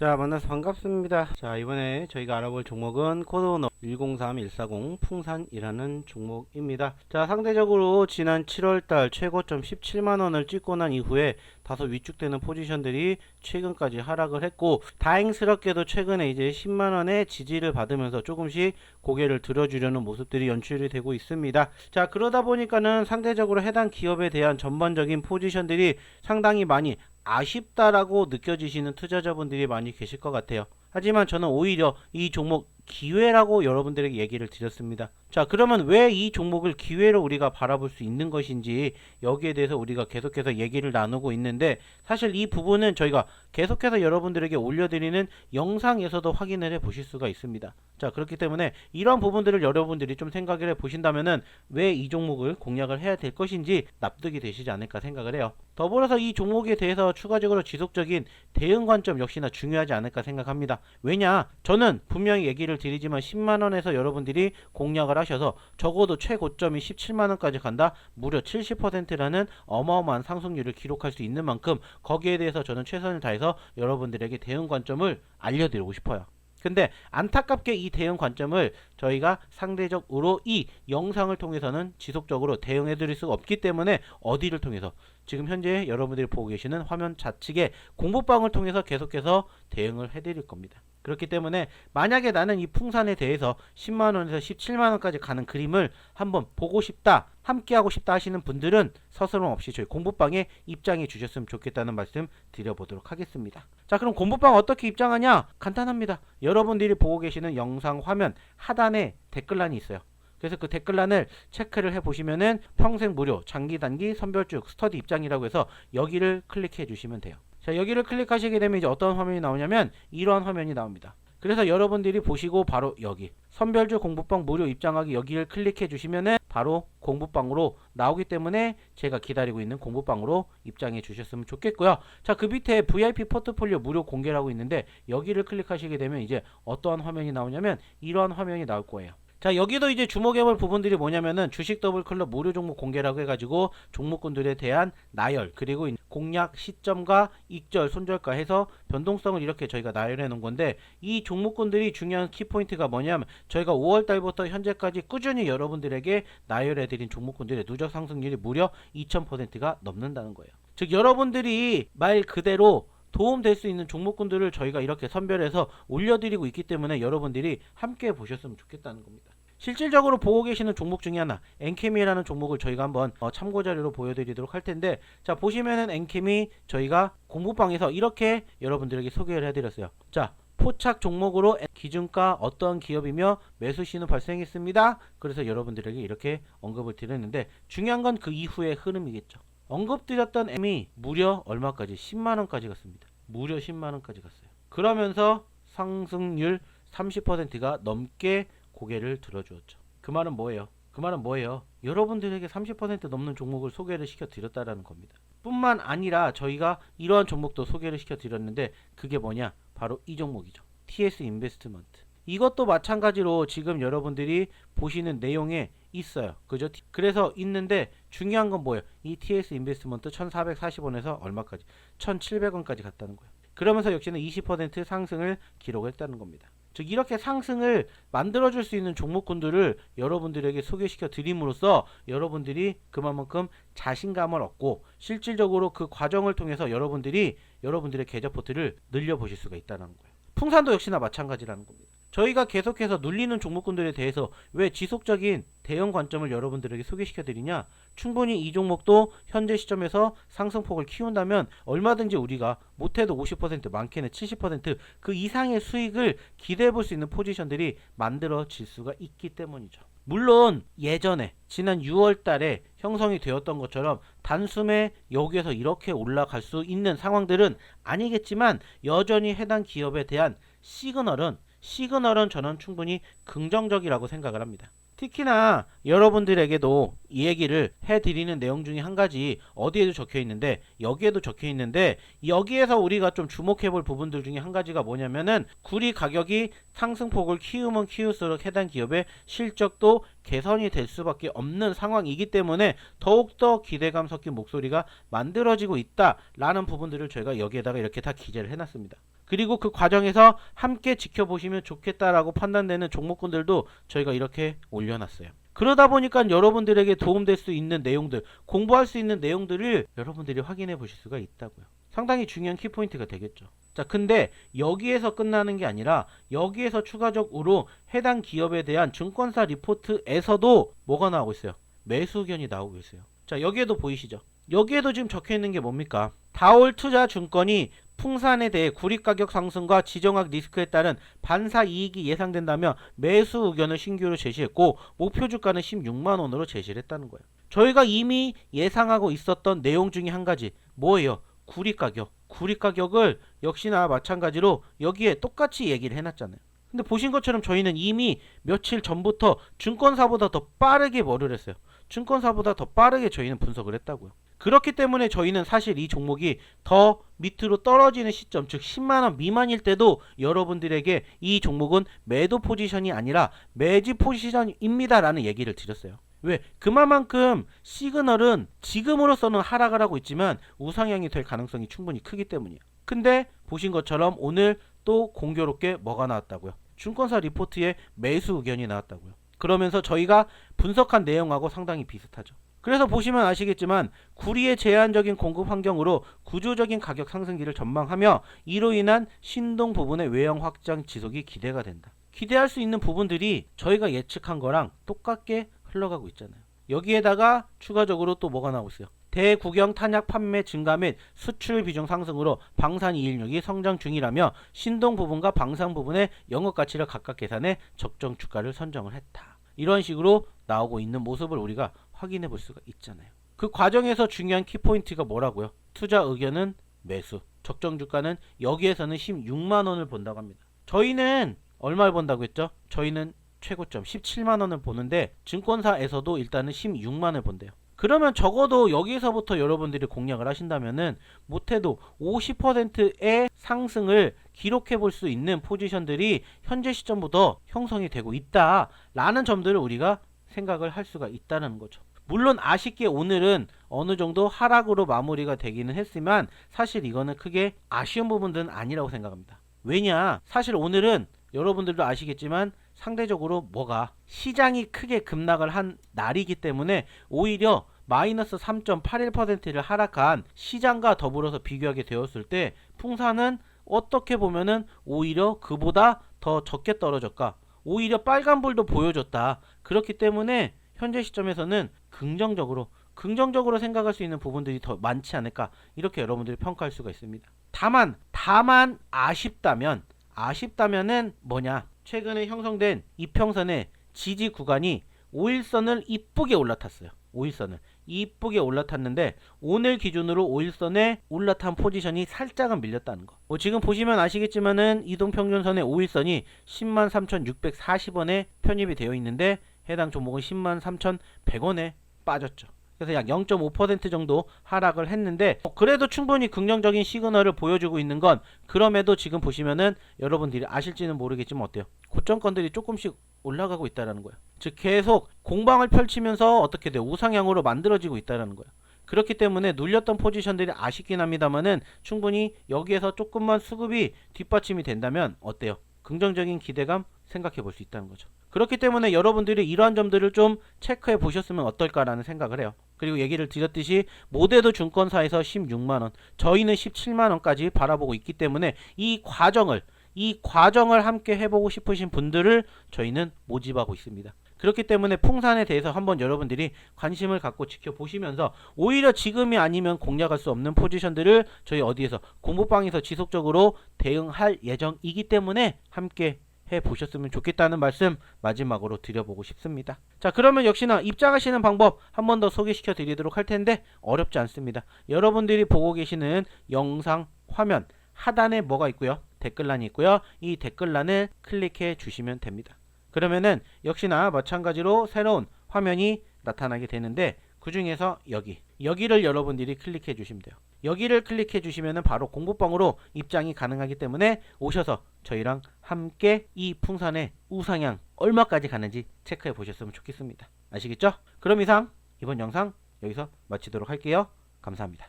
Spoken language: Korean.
자 만나서 반갑습니다. 자 이번에 저희가 알아볼 종목은 코드오너 103140 풍산이라는 종목입니다. 자 상대적으로 지난 7월달 최고점 17만원을 찍고 난 이후에 다소 위축되는 포지션들이 최근까지 하락을 했고 다행스럽게도 최근에 이제 10만원의 지지를 받으면서 조금씩 고개를 들어주려는 모습들이 연출이 되고 있습니다 자 그러다 보니까는 상대적으로 해당 기업에 대한 전반적인 포지션들이 상당히 많이 아쉽다라고 느껴지시는 투자자분들이 많이 계실 것 같아요. 하지만 저는 오히려 이 종목 기회라고 여러분들에게 얘기를 드렸습니다. 자, 그러면 왜 이 종목을 기회로 우리가 바라볼 수 있는 것인지 여기에 대해서 우리가 계속해서 얘기를 나누고 있는데 사실 이 부분은 저희가 계속해서 여러분들에게 올려드리는 영상에서도 확인을 해 보실 수가 있습니다. 자, 그렇기 때문에 이런 부분들을 여러분들이 좀 생각을 해 보신다면은 왜 이 종목을 공략을 해야 될 것인지 납득이 되시지 않을까 생각을 해요. 더불어서 이 종목에 대해서 추가적으로 지속적인 대응 관점 역시나 중요하지 않을까 생각합니다. 왜냐? 저는 분명히 얘기를 드리지만 10만원에서 여러분들이 공략을 하셔서 적어도 최고점이 17만원까지 간다? 무려 70%라는 어마어마한 상승률을 기록할 수 있는 만큼 거기에 대해서 저는 최선을 다해서 여러분들에게 대응 관점을 알려드리고 싶어요. 근데 안타깝게 이 대응 관점을 저희가 상대적으로 이 영상을 통해서는 지속적으로 대응해 드릴 수가 없기 때문에 어디를 통해서 지금 현재 여러분들이 보고 계시는 화면 좌측에 공부방을 통해서 계속해서 대응을 해 드릴 겁니다. 그렇기 때문에 만약에 나는 이 풍산에 대해서 10만원에서 17만원까지 가는 그림을 한번 보고 싶다, 함께 하고 싶다 하시는 분들은 서스럼 없이 저희 공부방에 입장해 주셨으면 좋겠다는 말씀 드려보도록 하겠습니다. 자, 그럼 공부방 어떻게 입장하냐? 간단합니다. 여러분들이 보고 계시는 영상 화면 하단에 댓글란이 있어요. 그래서 그 댓글란을 체크를 해 보시면은 평생 무료 장기 단기 선별쭉 스터디 입장이라고 해서 여기를 클릭해 주시면 돼요. 자, 여기를 클릭하시게 되면 이제 어떤 화면이 나오냐면 이러한 화면이 나옵니다. 그래서 여러분들이 보시고 바로 여기 선별주 공부방 무료 입장하기 여기를 클릭해 주시면은 바로 공부방으로 나오기 때문에 제가 기다리고 있는 공부방으로 입장해 주셨으면 좋겠고요. 자, 그 밑에 VIP 포트폴리오 무료 공개라고 있는데 여기를 클릭하시게 되면 이제 어떠한 화면이 나오냐면 이러한 화면이 나올 거예요. 자 여기도 이제 주목해볼 부분들이 뭐냐면은 주식 더블 클럽 무료 종목 공개라고 해가지고 종목군들에 대한 나열 그리고 공략 시점과 익절 손절가 해서 변동성을 이렇게 저희가 나열해 놓은 건데 이 종목군들이 중요한 키포인트가 뭐냐면 저희가 5월 달부터 현재까지 꾸준히 여러분들에게 나열해 드린 종목군들의 누적 상승률이 무려 2000%가 넘는다는 거예요. 즉 여러분들이 말 그대로 도움될 수 있는 종목군들을 저희가 이렇게 선별해서 올려드리고 있기 때문에 여러분들이 함께 보셨으면 좋겠다는 겁니다. 실질적으로 보고 계시는 종목 중에 하나 엔케미라는 종목을 저희가 한번 어, 참고 자료로 보여드리도록 할 텐데 자 보시면은 엔케미 저희가 공부방에서 이렇게 여러분들에게 소개를 해드렸어요. 자 포착 종목으로 기준가 어떤 기업이며 매수 신호 발생했습니다. 그래서 여러분들에게 이렇게 언급을 드렸는데 중요한 건 그 이후의 흐름이겠죠. 언급드렸던 M이 무려 얼마까지 10만원까지 갔습니다. 무려 10만원까지 갔어요. 그러면서 상승률 30%가 넘게 고개를 들어주었죠. 그 말은 뭐예요? 그 말은 뭐예요? 여러분들에게 30% 넘는 종목을 소개를 시켜 드렸다라는 겁니다. 뿐만 아니라 저희가 이러한 종목도 소개를 시켜 드렸는데 그게 뭐냐? 바로 이 종목이죠. TS 인베스트먼트. 이것도 마찬가지로 지금 여러분들이 보시는 내용에 있어요. 그죠? 그래서 있는데 중요한 건 뭐예요? 이 TS 인베스트먼트 1440원에서 얼마까지? 1700원까지 갔다는 거예요. 그러면서 역시는 20% 상승을 기록했다는 겁니다. 즉 이렇게 상승을 만들어줄 수 있는 종목군들을 여러분들에게 소개시켜 드림으로써 여러분들이 그만큼 자신감을 얻고 실질적으로 그 과정을 통해서 여러분들이 여러분들의 계좌 포트를 늘려 보실 수가 있다는 거예요. 풍산도 역시나 마찬가지라는 겁니다. 저희가 계속해서 눌리는 종목군들에 대해서 왜 지속적인 대응 관점을 여러분들에게 소개시켜 드리냐? 충분히 이 종목도 현재 시점에서 상승폭을 키운다면 얼마든지 우리가 못해도 50% 많게는 70%그 이상의 수익을 기대해 볼 수 있는 포지션들이 만들어질 수가 있기 때문이죠. 물론 예전에 지난 6월 달에 형성이 되었던 것처럼 단숨에 여기에서 이렇게 올라갈 수 있는 상황들은 아니겠지만 여전히 해당 기업에 대한 시그널은 시그널은 저는 충분히 긍정적이라고 생각을 합니다. 특히나 여러분들에게도 이 얘기를 해드리는 내용 중에 한 가지 어디에도 적혀 있는데 여기에도 적혀 있는데 여기에서 우리가 좀 주목해 볼 부분들 중에 한 가지가 뭐냐면은 구리 가격이 상승폭을 키우면 키울수록 해당 기업의 실적도 개선이 될 수밖에 없는 상황이기 때문에 더욱더 기대감 섞인 목소리가 만들어지고 있다라는 부분들을 저희가 여기에다가 이렇게 다 기재를 해놨습니다. 그리고 그 과정에서 함께 지켜보시면 좋겠다라고 판단되는 종목군들도 저희가 이렇게 올려놨어요. 그러다 보니까 여러분들에게 도움될 수 있는 내용들, 공부할 수 있는 내용들을 여러분들이 확인해 보실 수가 있다고요. 상당히 중요한 키포인트가 되겠죠. 자, 근데 여기에서 끝나는 게 아니라 여기에서 추가적으로 해당 기업에 대한 증권사 리포트에서도 뭐가 나오고 있어요? 매수 의견이 나오고 있어요. 자, 여기에도 보이시죠? 여기에도 지금 적혀 있는 게 뭡니까? 다올 투자 증권이 풍산에 대해 구립 가격 상승과 지정학 리스크에 따른 반사 이익이 예상된다며 매수 의견을 신규로 제시했고 목표 주가는 16만 원으로 제시를 했다는 거예요. 저희가 이미 예상하고 있었던 내용 중에 한 가지 뭐예요? 구립 가격. 구립 가격을 역시나 마찬가지로 여기에 똑같이 얘기를 해놨잖아요. 근데 보신 것처럼 저희는 이미 며칠 전부터 증권사보다 더 빠르게 뭐를 했어요. 증권사보다 더 빠르게 저희는 분석을 했다고요. 그렇기 때문에 저희는 사실 이 종목이 더 밑으로 떨어지는 시점, 즉 10만원 미만일 때도 여러분들에게 이 종목은 매도 포지션이 아니라 매지 포지션입니다라는 얘기를 드렸어요. 왜? 그만큼 시그널은 지금으로서는 하락을 하고 있지만 우상향이 될 가능성이 충분히 크기 때문이에요. 근데 보신 것처럼 오늘 또 공교롭게 뭐가 나왔다고요? 증권사 리포트에 매수 의견이 나왔다고요. 그러면서 저희가 분석한 내용하고 상당히 비슷하죠. 그래서 보시면 아시겠지만 구리의 제한적인 공급 환경으로 구조적인 가격 상승기를 전망하며 이로 인한 신동 부분의 외형 확장 지속이 기대가 된다. 기대할 수 있는 부분들이 저희가 예측한 거랑 똑같게 흘러가고 있잖아요. 여기에다가 추가적으로 또 뭐가 나오고 있어요? 대국영 탄약 판매 증가 및 수출 비중 상승으로 방산 이익률이 성장 중이라며 신동 부분과 방산 부분의 영업 가치를 각각 계산해 적정 주가를 선정을 했다. 이런 식으로 나오고 있는 모습을 우리가 확인해 볼 수가 있잖아요. 그 과정에서 중요한 키포인트가 뭐라고요? 투자 의견은 매수, 적정 주가는 여기에서는 16만 원을 본다고 합니다. 저희는 얼마를 본다고 했죠? 저희는 최고점 17만 원을 보는데 증권사에서도 일단은 16만 원을 본대요. 그러면 적어도 여기서부터 여러분들이 공략을 하신다면은 못해도 50%의 상승을 기록해 볼 수 있는 포지션들이 현재 시점부터 형성이 되고 있다라는 점들을 우리가 생각을 할 수가 있다는 거죠. 물론 아쉽게 오늘은 어느 정도 하락으로 마무리가 되기는 했지만 사실 이거는 크게 아쉬운 부분들은 아니라고 생각합니다. 왜냐? 사실 오늘은 여러분들도 아시겠지만 상대적으로 뭐가 시장이 크게 급락을 한 날이기 때문에 오히려 마이너스 3.81%를 하락한 시장과 더불어서 비교하게 되었을 때 풍산은 어떻게 보면은 오히려 그보다 더 적게 떨어졌까 오히려 빨간불도 보여줬다. 그렇기 때문에 현재 시점에서는 긍정적으로 긍정적으로 생각할 수 있는 부분들이 더 많지 않을까 이렇게 여러분들이 평가할 수가 있습니다. 다만 다만 아쉽다면 아쉽다면은 뭐냐 최근에 형성된 이평선의 지지 구간이 5일선을 이쁘게 올라탔어요 5일선을 이쁘게 올라탔는데 오늘 기준으로 5일선에 올라탄 포지션이 살짝은 밀렸다는 거. 뭐 지금 보시면 아시겠지만은 이동평균선의 5일선이 103,640원에 편입이 되어 있는데 해당 종목은 103,100원에 빠졌죠. 그래서 약 0.5% 정도 하락을 했는데 어, 그래도 충분히 긍정적인 시그널을 보여주고 있는 건 그럼에도 지금 보시면은 여러분들이 아실지는 모르겠지만 어때요? 고점권들이 조금씩 올라가고 있다라는 거예요. 즉 계속 공방을 펼치면서 어떻게 돼요? 우상향으로 만들어지고 있다라는 거예요. 그렇기 때문에 눌렸던 포지션들이 아쉽긴 합니다만은 충분히 여기에서 조금만 수급이 뒷받침이 된다면 어때요? 긍정적인 기대감 생각해 볼 수 있다는 거죠. 그렇기 때문에 여러분들이 이러한 점들을 좀 체크해 보셨으면 어떨까라는 생각을 해요. 그리고 얘기를 드렸듯이 모대도 증권사에서 16만원, 저희는 17만원까지 바라보고 있기 때문에 이 과정을 이 과정을 함께 해보고 싶으신 분들을 저희는 모집하고 있습니다. 그렇기 때문에 풍산에 대해서 한번 여러분들이 관심을 갖고 지켜보시면서 오히려 지금이 아니면 공략할 수 없는 포지션들을 저희 어디에서 공부방에서 지속적으로 대응할 예정이기 때문에 함께 해 보셨으면 좋겠다는 말씀 마지막으로 드려보고 싶습니다. 자, 그러면 역시나 입장하시는 방법 한 번 더 소개시켜 드리도록 할 텐데 어렵지 않습니다. 여러분들이 보고 계시는 영상 화면 하단에 뭐가 있고요? 댓글란이 있고요. 이 댓글란을 클릭해 주시면 됩니다. 그러면은 역시나 마찬가지로 새로운 화면이 나타나게 되는데 그 중에서 여기 여기를 여러분들이 클릭해 주시면 돼요. 여기를 클릭해 주시면은 바로 공부방으로 입장이 가능하기 때문에 오셔서 저희랑 함께 이 풍산의 우상향 얼마까지 가는지 체크해 보셨으면 좋겠습니다. 아시겠죠? 그럼 이상 이번 영상 여기서 마치도록 할게요. 감사합니다.